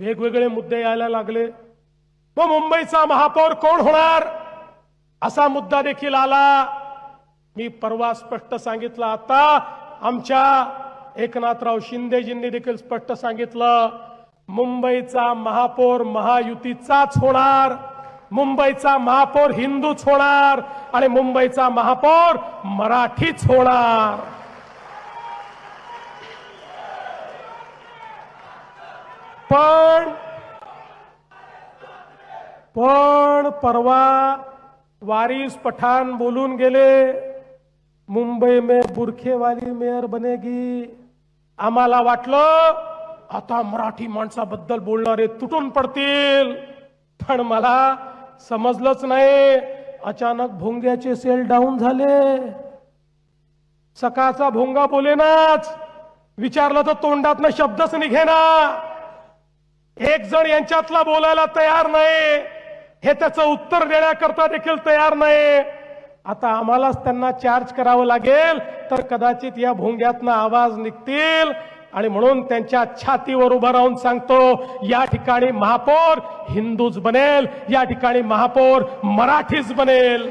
वेगवेगळे मुद्दे यायला लागले. मग मुंबईचा महापौर कोण होणार? असा मुद्दा देखील आला. मी परवा स्पष्ट सांगितलं आता. आमच्या एकनाथराव शिंदेजींनी देखील स्पष्ट सांगितलं. मुंबईचा महापौर महायुतीचाच होणार. मुंबईचा महापौर हिंदूच होणार. आणि मुंबईचा महापौर मराठीच होणार. पण पण परवा वारिस पठाण बोलून गेले मुंबई में बुरखेवाली मेयर बनेगी. आम्हाला वाटलं आता मराठी माणसाबद्दल बोलणारे तुटून पडतील. पण मला समजलंच नाही अचानक भोंग्याचे सेल डाऊन झाले. सकाळचा भोंगा बोलेनाच. विचारलं तर तोंडातनं शब्दच निघेना. एक जण यांच्यातला बोलायला तयार नाही. हे त्याचं उत्तर देण्याकरता देखील तयार नाही. आता आम्हालाच त्यांना चार्ज करावं लागेल तर कदाचित या भोंग्यातनं आवाज निघतील. आणि म्हणून त्यांच्या छातीवर उभं राहून सांगतो या ठिकाणी महापौर हिंदूच बनेल या ठिकाणी महापौर मराठीच बनेल.